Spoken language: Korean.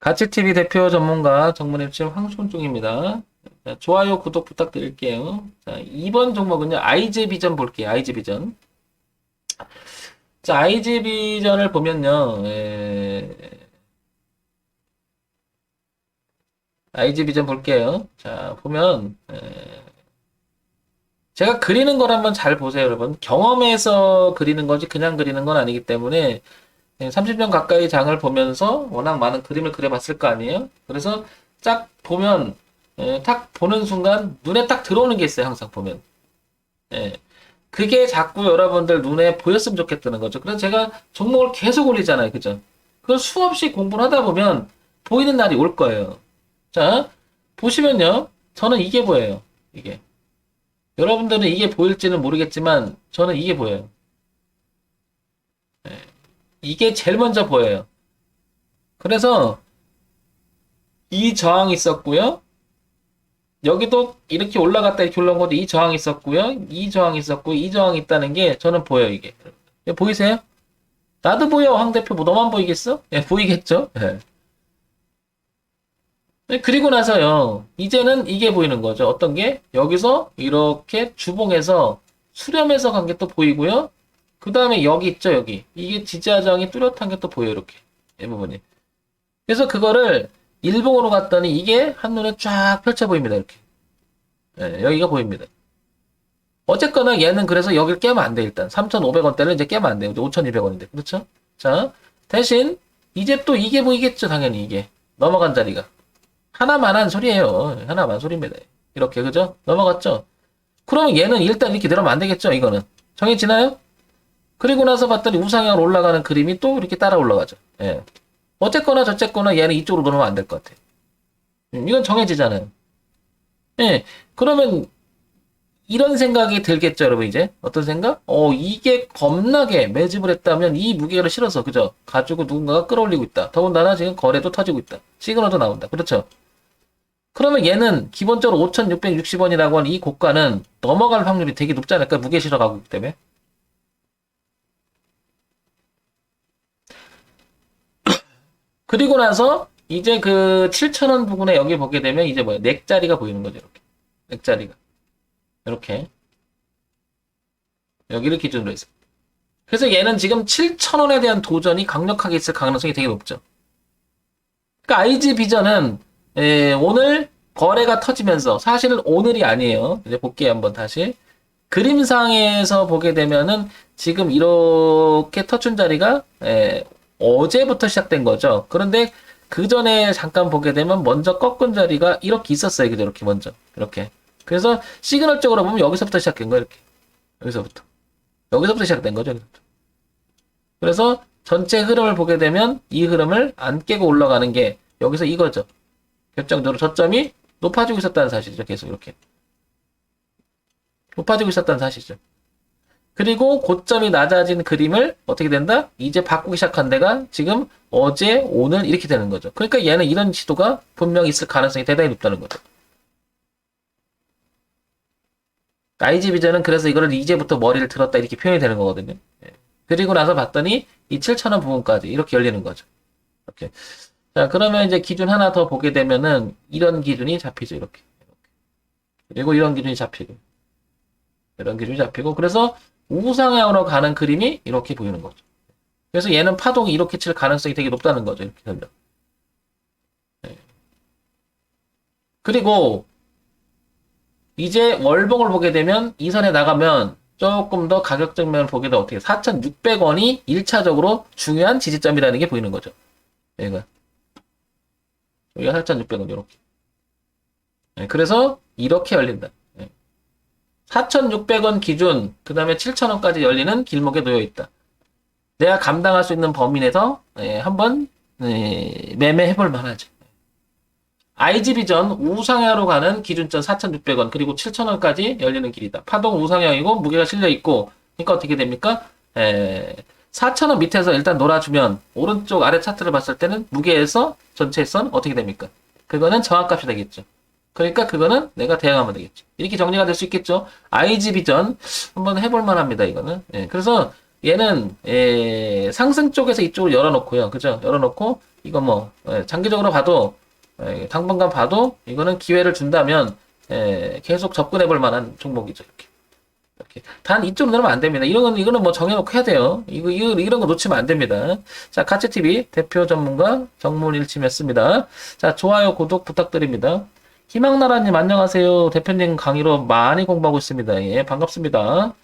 가치TV 대표 전문가 정문앱실 황순중입니다. 자, 좋아요, 구독 부탁드릴게요. 자, 이번 종목은요, IG비전 볼게요. IG비전. 자, IG비전을 보면요, 에... IG비전 볼게요. 자, 보면, 에... 제가 그리는 걸 한번 잘 보세요, 여러분. 경험해서 그리는 거지 그냥 그리는 건 아니기 때문에 30년 가까이 장을 보면서 워낙 많은 그림을 그려봤을 거 아니에요? 그래서 딱 보면, 예, 딱 보는 순간 눈에 딱 들어오는 게 있어요, 항상 보면. 예. 그게 자꾸 여러분들 눈에 보였으면 좋겠다는 거죠. 그래서 제가 종목을 계속 올리잖아요, 그죠? 그걸 수없이 공부를 하다 보면 보이는 날이 올 거예요. 자, 보시면요. 저는 이게 보여요, 이게. 여러분들은 이게 보일지는 모르겠지만, 저는 이게 보여요. 이게 제일 먼저 보여요. 그래서 이 저항이 있었고요. 여기도 이렇게 올라갔다 이렇게 올라온 것도 이 저항이 있었고요. 이 저항이 있었고 이 저항이 있다는 게 저는 보여요, 이게. 예, 보이세요? 나도 보여, 황 대표. 뭐 너만 보이겠어? 예, 보이겠죠? 예. 예, 그리고 나서요. 이제는 이게 보이는 거죠. 어떤 게? 여기서 이렇게 주봉에서 수렴해서 간 게 또 보이고요. 그 다음에 여기 있죠, 여기. 이게 지지하장이 뚜렷한 게 또 보여요, 이렇게. 이 부분이. 그래서 그거를 일봉으로 갔더니 이게 한눈에 쫙 펼쳐 보입니다, 이렇게. 예, 여기가 보입니다. 어쨌거나 얘는 그래서 여기를 깨면 안 돼, 일단. 3,500원대를 이제 깨면 안 돼요. 이제 5,200원인데. 그렇죠? 자, 대신 이제 또 이게 보이겠죠, 당연히 이게. 넘어간 자리가. 하나만 한 소리예요. 하나만 소리입니다. 이렇게, 그죠? 넘어갔죠? 그러면 얘는 일단 이렇게 내려면 안 되겠죠, 이거는. 정해지나요? 그리고 나서 봤더니 우상향으로 올라가는 그림이 또 이렇게 따라 올라가죠. 예. 어쨌거나 저쨌거나 얘는 이쪽으로 넘으면 안 될 것 같아. 음, 이건 정해지잖아요. 예. 그러면 이런 생각이 들겠죠, 여러분, 이제. 어떤 생각? 어, 이게 겁나게 매집을 했다면 이 무게를 실어서, 그죠? 가지고 누군가가 끌어올리고 있다. 더군다나 지금 거래도 터지고 있다. 시그널도 나온다. 그렇죠? 그러면 얘는 기본적으로 5,660원이라고 하는 이 고가는 넘어갈 확률이 되게 높지 않을까? 무게 실어가고 있기 때문에. 그리고 나서 이제 그 7,000원 부분에 여기 보게 되면 이제 뭐야? 넥자리가 보이는 거죠. 이렇게. 넥자리가. 이렇게. 여기를 기준으로 해서. 그래서 얘는 지금 7,000원에 대한 도전이 강력하게 있을 가능성이 되게 높죠. 그러니까 IG 비전은 에, 오늘 거래가 터지면서 사실은 오늘이 아니에요. 이제 볼게요 한번 다시. 그림상에서 보게 되면은 지금 이렇게 터춘 자리가 에, 어제부터 시작된 거죠. 그런데 그 전에 잠깐 보게 되면 먼저 꺾은 자리가 이렇게 있었어요. 그죠? 이렇게 먼저. 이렇게. 그래서 시그널적으로 보면 여기서부터 시작된 거예요. 이렇게. 여기서부터. 여기서부터 시작된 거죠. 여기서부터. 그래서 전체 흐름을 보게 되면 이 흐름을 안 깨고 올라가는 게 여기서 이거죠. 결정적으로 저점이 높아지고 있었다는 사실이죠. 계속 이렇게. 높아지고 있었다는 사실이죠. 그리고 고점이 낮아진 그림을 어떻게 된다? 이제 바꾸기 시작한 데가 지금 어제, 오늘 이렇게 되는 거죠. 그러니까 얘는 이런 시도가 분명히 있을 가능성이 대단히 높다는 거죠. IG비전은 그래서 이거를 이제부터 머리를 들었다 이렇게 표현이 되는 거거든요. 예. 그리고 나서 봤더니 이 7,000원 부분까지 이렇게 열리는 거죠. 이렇게. 자, 그러면 이제 기준 하나 더 보게 되면은 이런 기준이 잡히죠. 이렇게. 그리고 이런 기준이 잡히고. 이런 기준이 잡히고. 그래서 우상향으로 가는 그림이 이렇게 보이는 거죠. 그래서 얘는 파동이 이렇게 칠 가능성이 되게 높다는 거죠. 이렇게 되면. 네. 그리고 이제 월봉을 보게 되면 이 선에 나가면 조금 더 가격 정면을 보게 되면 어떻게 4,600원이 1차적으로 중요한 지지점이라는 게 보이는 거죠. 여기가 여기가 4,600원 이렇게. 네, 그래서 이렇게 열린다. 4,600원 기준, 그 다음에 7,000원까지 열리는 길목에 놓여 있다. 내가 감당할 수 있는 범위 내에서 예, 한번 예, 매매해 볼 만하죠. IG비전 우상향으로 가는 기준점 4,600원 그리고 7,000원까지 열리는 길이다. 파동 우상향이고 무게가 실려 있고 그러니까 어떻게 됩니까? 에, 4,000원 밑에서 일단 놀아주면 오른쪽 아래 차트를 봤을 때는 무게에서 전체 선 어떻게 됩니까? 그거는 저항값이 되겠죠. 그러니까 그거는 내가 대응하면 되겠죠. 이렇게 정리가 될 수 있겠죠. IG 비전 한번 해볼 만합니다. 이거는. 예, 그래서 얘는 예, 상승 쪽에서 이쪽을 열어놓고요. 그죠? 열어놓고 이거 뭐 예, 장기적으로 봐도 예, 당분간 봐도 이거는 기회를 준다면 예, 계속 접근해 볼 만한 종목이죠. 이렇게. 이렇게. 단 이쪽으로 내려면 안 됩니다. 이런 건 이거는 뭐 정해놓고 해야 돼요. 이거, 이거 이런 거 놓치면 안 됩니다. 자, 가치 TV 대표 전문가 정문일침이었습니다. 자, 좋아요, 구독 부탁드립니다. 희망나라님 안녕하세요. 대표님 강의로 많이 공부하고 있습니다. 예, 반갑습니다.